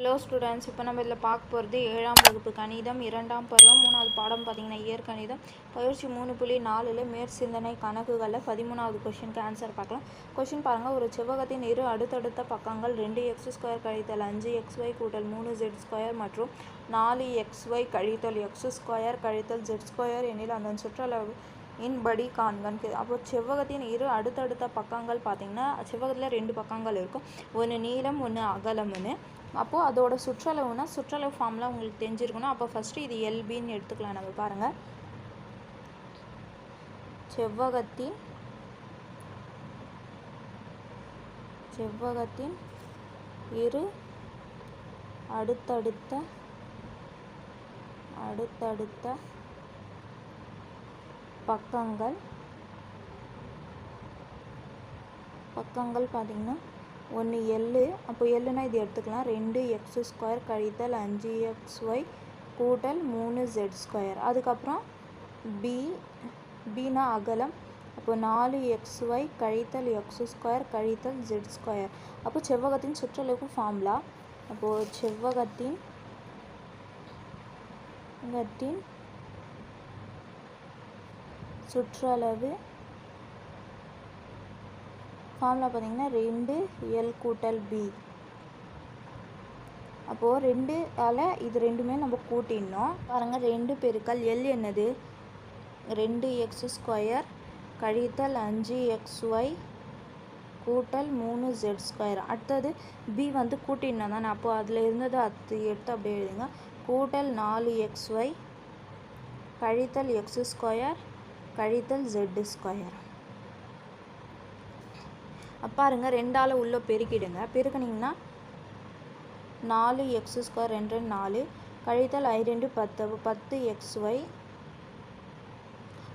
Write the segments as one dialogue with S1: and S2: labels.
S1: Hello students இப்போ நம்ம இதில் பார்க்க போகிறது ஏழாம் வகுப்பு கணிதம் இரண்டாம் பருவம் மூணாவது பாடம் பார்த்தீங்கன்னா இயற்கணிதம் பயிற்சி மூணு புள்ளி நாலில் மேற்சிந்தனை கணக்குகளில் பதிமூணாவது கொஷினுக்கு ஆன்சர் பார்க்கலாம். கொஷின் பாருங்கள் ஒரு செவ்வகத்தின் இரு அடுத்தடுத்த பக்கங்கள் ரெண்டு எக்ஸ் ஸ்கொயர் கழித்தல் அஞ்சு எக்ஸ் ஒய் கூட்டல் மூணு ஜெட் ஸ்கொயர் மற்றும் நாலு எக்ஸ் ஒய் கழித்தல் எக்ஸ் ஸ்கொயர் கழித்தல் ஜெட் ஸ்கொயர் எனில் அந்த சுற்றளவு இன்படி காண்கன் அப்போ செவ்வகத்தின் இரு அடுத்தடுத்த பக்கங்கள் பார்த்தீங்கன்னா செவ்வகத்தில் ரெண்டு பக்கங்கள் இருக்கும். ஒன்று நீளம் ஒன்று அகலம்னு. அப்போது அதோட சுற்றளவுனா சுற்றளவு ஃபார்ம்லாம் உங்களுக்கு தெரிஞ்சிருக்கணும். அப்போ ஃபஸ்ட்டு இது எல்பின்னு எடுத்துக்கலாம் நம்ம பாருங்கள் செவ்வகத்தின் செவ்வகத்தின் இரு அடுத்தடுத்த அடுத்தடுத்த பக்கங்கள். பக்கங்கள் பார்த்திங்கன்னா ஒன்று எள்ளு அப்போ எள்ளுனா இது எடுத்துக்கலாம். ரெண்டு எக்ஸ் ஸ்கொயர் கழித்தல் அஞ்சு எக்ஸ் ஒய் கூட்டல் மூணு ஜெட் ஸ்கொயர் அதுக்கப்புறம் பி பினா அகலம். அப்போ நாலு எக்ஸ் ஒய் கழித்தல் எக்ஸ் ஸ்கொயர் கழித்தல் ஜெட் ஸ்கொயர் அப்போ செவ்வகத்தின் சுற்றளவுக்கு ஃபார்முலா அப்போது செவ்வகத்தின் கத்தின் சுற்றளவு. ஃபார்முலா பார்த்தீங்கன்னா ரெண்டு எல் கூட்டல் பி அப்போது ரெண்டு ஆல் இது ரெண்டுமே நம்ம கூட்டிடணும். பாருங்கள் ரெண்டு பெருக்கல் எல் என்னது? ரெண்டு எக்ஸ் ஸ்கொயர் கழித்தல் அஞ்சு எக்ஸ் ஒய் கூட்டல் மூணு ஜெட் ஸ்கொயர் அடுத்தது பி வந்து கூட்டிடணும் தானே? அப்போது அதில் இருந்தது அது எடுத்து அப்படியே எழுதுங்க. கூட்டல் நாலு எக்ஸ் ஒய் கழித்தல் எக்ஸ் ஸ்கொயர் கழித்தல் ஜெட்டு ஸ்கொயர் பாருங்க ரெண்டால் உள்ளே பெருக்கிடுங்க. பெருக்கினீங்கன்னா நாலு எக்ஸ் ஸ்கொயர் ரெண்டு ரெண்டு நாலு. கழித்தல் ஐ ரெண்டு பத்து. அப்போ பத்து எக்ஸ் ஒய்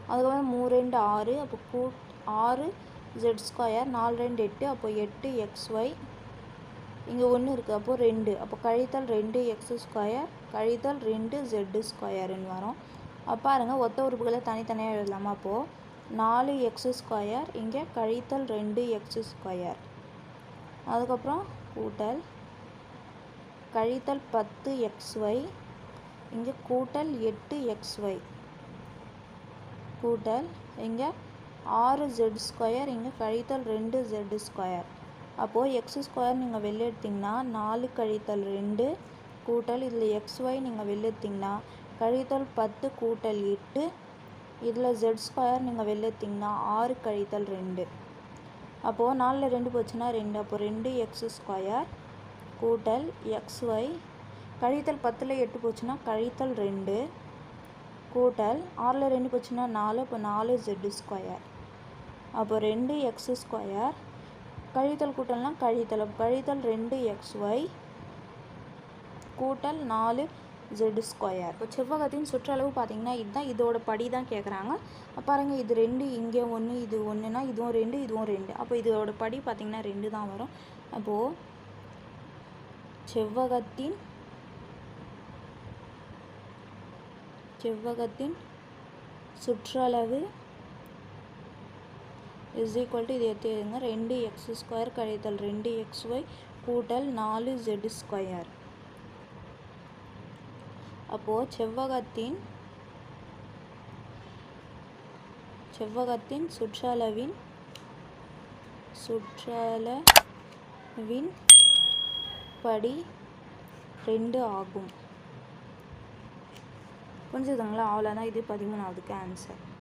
S1: அதுக்கப்புறம் மூ ரெண்டு ஆறு. அப்போ கூ ஆறு ஜெட் ஸ்கொயர் நாலு ரெண்டு எட்டு. அப்போ எட்டு எக்ஸ் ஒய் இங்கே ஒன்று இருக்குது அப்போது ரெண்டு. அப்போ கழித்தல் ரெண்டு எக்ஸ் ஸ்கொயர் கழித்தல் ரெண்டு ஜெட்டு ஸ்கொயருன்னு வரும். பாருங்கள் ஒத்த உறுப்புகளை தனித்தனியாக எழுதலாமா அப்போது நாலு எக்ஸ் ஸ்கொயர் இங்கே கழித்தல் ரெண்டு எக்ஸ் ஸ்கொயர் அதுக்கப்புறம் கூட்டல் கழித்தல் பத்து எக்ஸ் ஒய் இங்கே கூட்டல் எட்டு எக்ஸ் ஒய் கூட்டல் இங்கே ஆறு ஜெட் ஸ்கொயர் இங்கே கழித்தல் ரெண்டு ஜெட் ஸ்கொயர் அப்போது எக்ஸ் ஸ்கொயர் நீங்கள் வெளில எடுத்திங்கன்னா நாலு கழித்தல் ரெண்டு கூட்டல் இதில் எக்ஸ் ஒய் நீங்கள் வெளில எடுத்திங்கன்னா கழித்தல் பத்து கூட்டல் எட்டு. இதில் ஜெட் ஸ்கொயர் நீங்கள் வெளில எடுத்திங்கன்னா ஆறு கழித்தல் ரெண்டு. அப்போது நாலில் ரெண்டு போச்சுன்னா ரெண்டு. அப்போ ரெண்டு எக்ஸ் ஸ்கொயர் கூட்டல் எக்ஸ் ஒய் கழித்தல் பத்தில் எட்டு போச்சுன்னா கழித்தல் ரெண்டு கூட்டல் ஆறில் ரெண்டு போச்சுன்னா நாலு. அப்போ நாலு ஜெட் ஸ்கொயர் அப்போ ரெண்டு எக்ஸ் ஸ்கொயர் கழித்தல் கூட்டல்னால் கழித்தல். கழித்தல் ரெண்டு எக்ஸ் ஒய் கூட்டல் நாலு ஜெட் ஸ்கொயர் இப்போ செவ்வகத்தின் சுற்றளவு பார்த்தீங்கன்னா இதுதான் இதோட படி தான் கேட்குறாங்க பாருங்கள் இது ரெண்டு இங்கே ஒன்று இது ஒன்றுனா இதுவும் ரெண்டு இதுவும் ரெண்டு. அப்போ இதோட படி பார்த்திங்கன்னா ரெண்டு தான் வரும். அப்போது செவ்வகத்தின் செவ்வகத்தின் சுற்றளவு இஸ் ஈக்குவல் டு இது எடுத்துங்க ரெண்டு எக்ஸ் ஸ்கொயர் கழித்தல் ரெண்டு எக்ஸ் ஒய் கூட்டல் நாலு ஜெட் ஸ்கொயர் அப்போது செவ்வகத்தின் செவ்வகத்தின் சுற்றளவின் சுற்றளவின் படி ரெண்டு ஆகும். புரிஞ்சுதுங்களா? அவ்வளோதான் இது பதிமூணாவதுக்கு ஆன்சர்